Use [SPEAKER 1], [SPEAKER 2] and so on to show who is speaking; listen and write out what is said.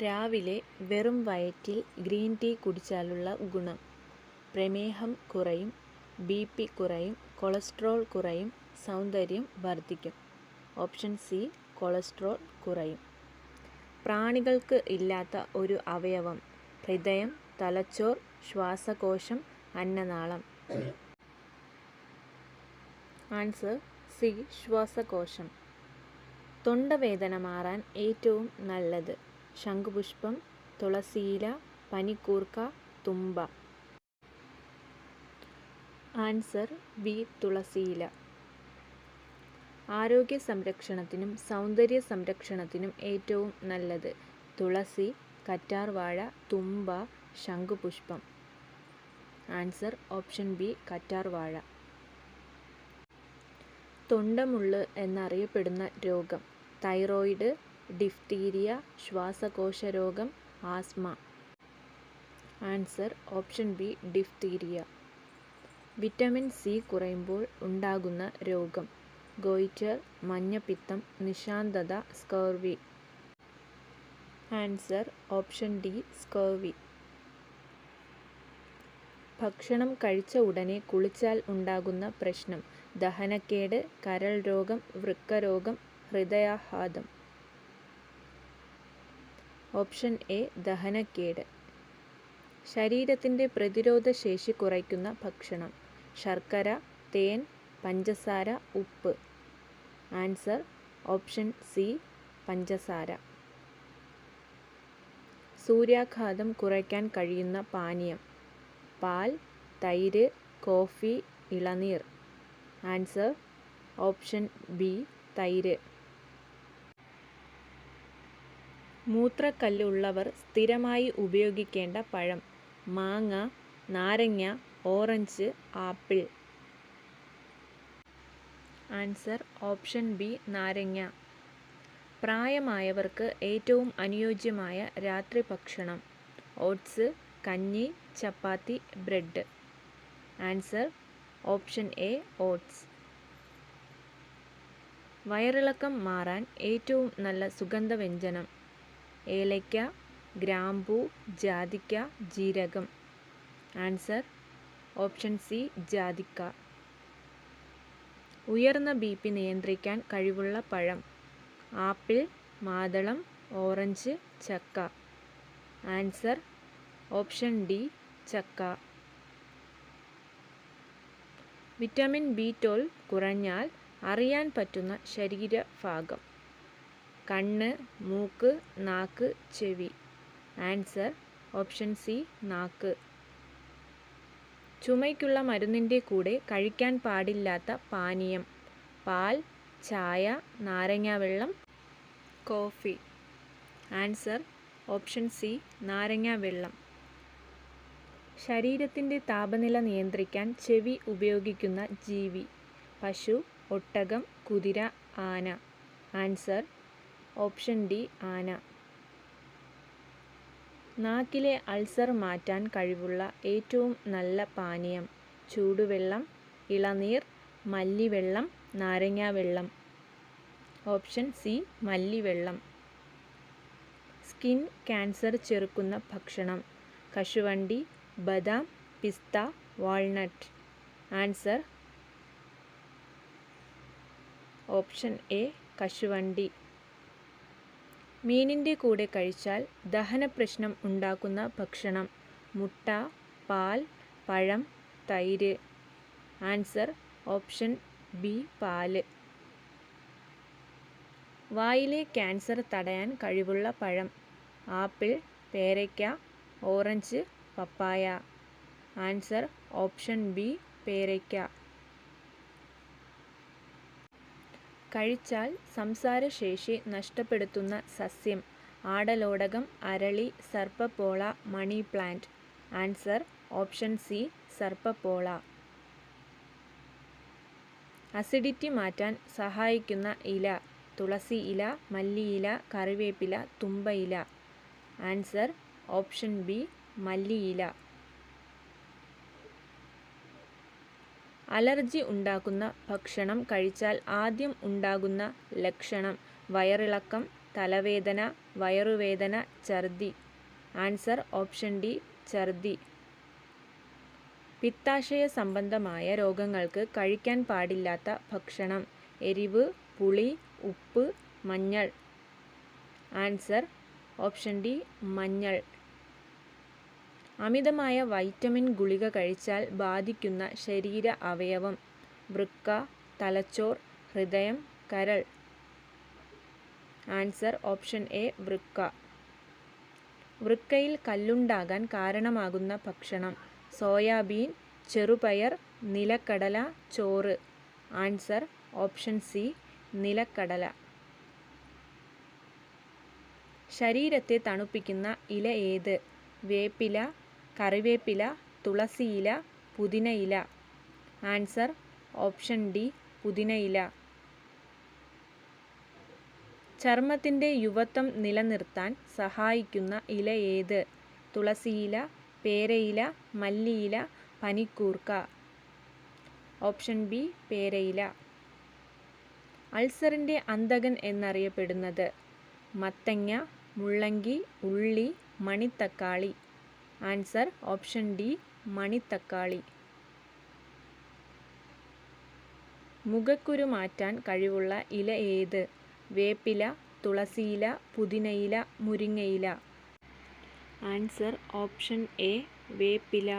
[SPEAKER 1] രാവിലെ വെറും വയറ്റിൽ ഗ്രീൻ ടീ കുടിച്ചാലുള്ള ഗുണം. പ്രമേഹം കുറയും ബി പി കുറയും കൊളസ്ട്രോൾ കുറയും സൗന്ദര്യം വർദ്ധിക്കും ഓപ്ഷൻ സി കൊളസ്ട്രോൾ കുറയും. പ്രാണികൾക്ക് ഇല്ലാത്ത ഒരു അവയവം ഹൃദയം തലച്ചോർ ശ്വാസകോശം അന്നനാളം. ആൻസർ സി ശ്വാസകോശം. തൊണ്ടവേദന മാറാൻ ഏറ്റവും നല്ലത്. ശംഖുപുഷ്പം തുളസിയില പനിക്കൂർക്ക തുമ്പ. ആൻസർ ബി തുളസിയില ആരോഗ്യ സംരക്ഷണത്തിനും സൗന്ദര്യ സംരക്ഷണത്തിനും ഏറ്റവും നല്ലത് തുളസി കറ്റാർവാഴ തുമ്പ ശംഖുപുഷ്പം. ആൻസർ ഓപ്ഷൻ ബി കറ്റാർവാഴ. തൊണ്ടമുള്ള് എന്നറിയപ്പെടുന്ന രോഗം തൈറോയിഡ് ഡിഫ്തീരിയ ശ്വാസകോശ രോഗം asthma. Answer option B diphtheria. Vitamin C കുറയുമ്പോൾ ഉണ്ടാകുന്ന രോഗം. ഗോയിറ്റർ മഞ്ഞപ്പിത്തം നിശാന്തത scurvy. Answer option D scurvy. ഭക്ഷണം കഴിച്ച ഉടനെ കുളിച്ചാൽ ഉണ്ടാകുന്ന പ്രശ്നം. ദഹനക്കേട് കരൾ രോഗം വൃക്കരോഗം ഹൃദയാഘാതം. ഓപ്ഷൻ എ ദഹനക്കേട്. ശരീരത്തിന്റെ പ്രതിരോധ ശേഷി കുറയ്ക്കുന്ന ഭക്ഷണം. ശർക്കര തേൻ പഞ്ചസാര ഉപ്പ്. ആൻസർ ഓപ്ഷൻ സി പഞ്ചസാര. സൂര്യാഘാതം കുറയ്ക്കാൻ കഴിയുന്ന പാനീയം. പാൽ തൈര് കോഫി ഇളനീർ. ആൻസർ ഓപ്ഷൻ ബി തൈര്. മൂത്രക്കല്ല് ഉള്ളവർ സ്ഥിരമായി ഉപയോഗിക്കേണ്ട പഴം മാങ്ങ നാരങ്ങ orange apple. Answer option B നാരങ്ങ. പ്രായമായവർക്ക് ഏറ്റവും അനുയോജ്യമായ രാത്രി ഭക്ഷണം ഓട്സ് കഞ്ഞി chapati bread. Answer option A oats. വയറിളക്കം മാറാൻ ഏറ്റവും നല്ല സുഗന്ധവ്യഞ്ജനം ഏലയ്ക്ക ഗ്രാമ്പു ജാതിക്ക ജീരകം. ആൻസർ ഓപ്ഷൻ സി ജാതിക്ക. ഉയർന്ന ബി പി നിയന്ത്രിക്കാൻ കഴിവുള്ള പഴം. ആപ്പിൾ മാതളം ഓറഞ്ച് ചക്ക. ആൻസർ ഓപ്ഷൻ ഡി ചക്ക. വിറ്റാമിൻ ബി ട്വൽവ് കുറഞ്ഞാൽ അറിയാൻ പറ്റുന്ന ശരീരഭാഗം. കണ്ണ് മൂക്ക് നാക്ക് ചെവി. ആൻസർ ഓപ്ഷൻ സി നാക്ക്. ചുമയ്ക്കുള്ള മരുന്നിന്റെ കൂടെ കഴിക്കാൻ പാടില്ലാത്ത പാനീയം. പാൽ ചായ നാരങ്ങാവെള്ളം കോഫി. ആൻസർ ഓപ്ഷൻ സി നാരങ്ങാവെള്ളം ശരീരത്തിന്റെ താപനില നിയന്ത്രിക്കാൻ ചെവി ഉപയോഗിക്കുന്ന ജീവി. പശു ഒട്ടകം കുതിര ആന. ആൻസർ ഓപ്ഷൻ ഡി ആന. നാക്കിലെ അൾസർ മാറ്റാൻ കഴിവുള്ള ഏറ്റവും നല്ല പാനീയം ചൂടുവെള്ളം ഇളനീർ മല്ലിവെള്ളം നാരങ്ങാവെള്ളം. ഓപ്ഷൻ സി മല്ലിവെള്ളം. സ്കിൻ ക്യാൻസർ ചെറുക്കുന്ന ഭക്ഷണം. കശുവണ്ടി ബദാം പിസ്ത വാൾനട്ട്. ആൻസർ ഓപ്ഷൻ എ കശുവണ്ടി. മീനിന്റെ കൂടെ കഴിച്ചാൽ ദഹനപ്രശ്നം ഉണ്ടാക്കുന്ന ഭക്ഷണം. മുട്ട പാൽ പഴം തൈര്. ആൻസർ ഓപ്ഷൻ ബി പാൽ. വായിലെ ക്യാൻസർ തടയാൻ കഴിവുള്ള പഴം. ആപ്പിൾ പേരയ്ക്ക ഓറഞ്ച് പപ്പായ. ആൻസർ ഓപ്ഷൻ ബി പേരയ്ക്ക. കഴിച്ചാൽ സംസാരശേഷി നഷ്ടപ്പെടുത്തുന്ന സസ്യം. ആടലോടകം അരളി സർപ്പപ്പോള money plant. Answer option C സർപ്പപ്പോള. Acidity മാറ്റാൻ സഹായിക്കുന്ന ഇല. തുളസി ഇല മല്ലിയില കറിവേപ്പില തുമ്പയില ആൻസർ ഓപ്ഷൻ ബി മല്ലിയില അലർജി ഉണ്ടാക്കുന്ന ഭക്ഷണം കഴിച്ചാൽ ആദ്യം ഉണ്ടാകുന്ന ലക്ഷണം വയറിളക്കം തലവേദന വയറുവേദന ഛർദി. ആൻസർ ഓപ്ഷൻ ഡി ഛർദി. പിത്താശയ സംബന്ധമായ രോഗങ്ങൾക്ക് കഴിക്കാൻ പാടില്ലാത്ത ഭക്ഷണം എരിവ് പുളി ഉപ്പ് മഞ്ഞൾ. ആൻസർ ഓപ്ഷൻ ഡി മഞ്ഞൾ. അമിതമായ വൈറ്റമിൻ ഗുളിക കഴിച്ചാൽ ബാധിക്കുന്ന ശരീര അവയവം വൃക്ക തലച്ചോർ ഹൃദയം കരൾ. ആൻസർ ഓപ്ഷൻ എ വൃക്ക. വൃക്കയിൽ കല്ലുണ്ടാകാൻ കാരണമാകുന്ന ഭക്ഷണം സോയാബീൻ ചെറുപയർ നിലക്കടല ചോറ്. ആൻസർ ഓപ്ഷൻ സി നിലക്കടല. ശരീരത്തെ തണുപ്പിക്കുന്ന ഇല ഏത്? വേപ്പില കറിവേപ്പില തുളസിയില പുതിനയില ആൻസർ ഓപ്ഷൻ ഡി പുതിനയില ചർമ്മത്തിന്റെ യുവത്വം നിലനിർത്താൻ സഹായിക്കുന്ന ഇല ഏത്? തുളസിയില പേരയില മല്ലിയില പനിക്കൂർക്ക. Option B പേരയില. അൾസറിന്റെ അന്തകൻ എന്നറിയപ്പെടുന്നത് മത്തങ്ങ മുള്ളങ്കി ഉള്ളി മണിത്തക്കാളി. ആൻസർ ഓപ്ഷൻ ഡി മണിത്തക്കാളി. മുഖക്കുരു മാറ്റാൻ കഴിവുള്ള ഇല ഏത്? വേപ്പില തുളസിയില പുതിനയില മുരിങ്ങയില. ആൻസർ ഓപ്ഷൻ എ വേപ്പില.